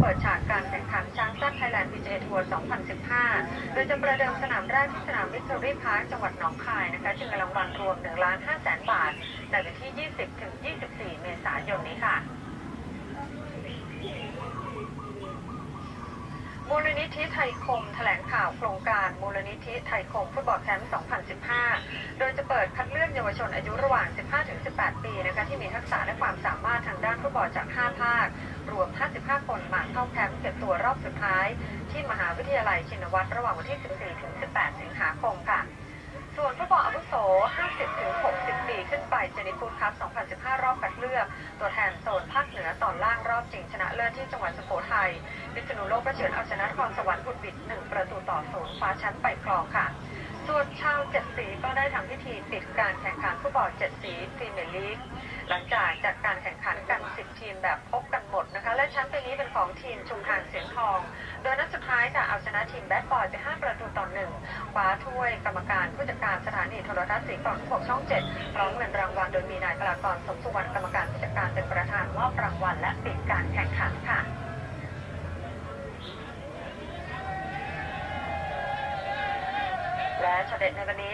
เปิดฉากการแข่งขันช้างแซ่บไทยแลนด์พีเจทัวร์ 2015 โดยจะประเดิมสนามแรกที่สนามวิคตอรี่พาร์คจังหวัดหนองคายนะคะจึงเงินรางวัลรวม1ล้าน5แสนบาทในวันที่ 20 ถึง 24 เมษายนนี้ค่ะ มูลนิธิไทยคม แถลงข่าวโครงการมูลนิธิไทยคมฟุตบอลแคมป์2015 โดยจะเปิดคัดเลือกเยาวชนอายุระหว่าง 15-18 ปีนะคะที่มีทักษะและความสามารถทางด้านฟุตบอลจาก 5 ภาค รวม 55 คนมาเข้าแคมป์เก็บตัวรอบสุดท้าย ที่มหาวิทยาลัยชินวัตรระหว่างวันที่ 14-18 สิงหาคมค่ะ ส่วนฟุตบอลอาวุโส 50-60 ปีขึ้นไปเจนิฟูดคัพ 2015 รอบคัดเลือก ตัวแทนโซนภาคเหนือตอนล่างรอบชิงชนะเลิศที่จังหวัดสุโขทัยพิษณุโลกก็เฉือนเอาชนะนครสวรรค์บุตรบิดหนึ่งประตูต่อศูนย์คว้าแชมป์ไปครองค่ะ ส่วนชาวเจ็ดสีก็ได้ทำพิธีปิดการแข่งขันฟุตบอลเจ็ดสีพรีเมียร์ลีกหลังจากจัดการแข่งขันกัน10ทีมแบบพบกันหมดนะคะ และแชมป์ปีนี้เป็นของทีมชุมทางเสียงทอง โดยนัดสุดท้ายจะเอาชนะทีมแบดบอยไป5 คว้าถ้วยกรรมการผู้จัดการสถานีโทรทัศน์สีกล่อง6ช่องเจ็ดร้องเงินรางวัลโดยมีนายกลากรสมสุวรรณกรรมการผู้จัดการเป็นประธานมอบรางวัลและปิดการแข่งขันค่ะและช็อตเด็ดในวันนี้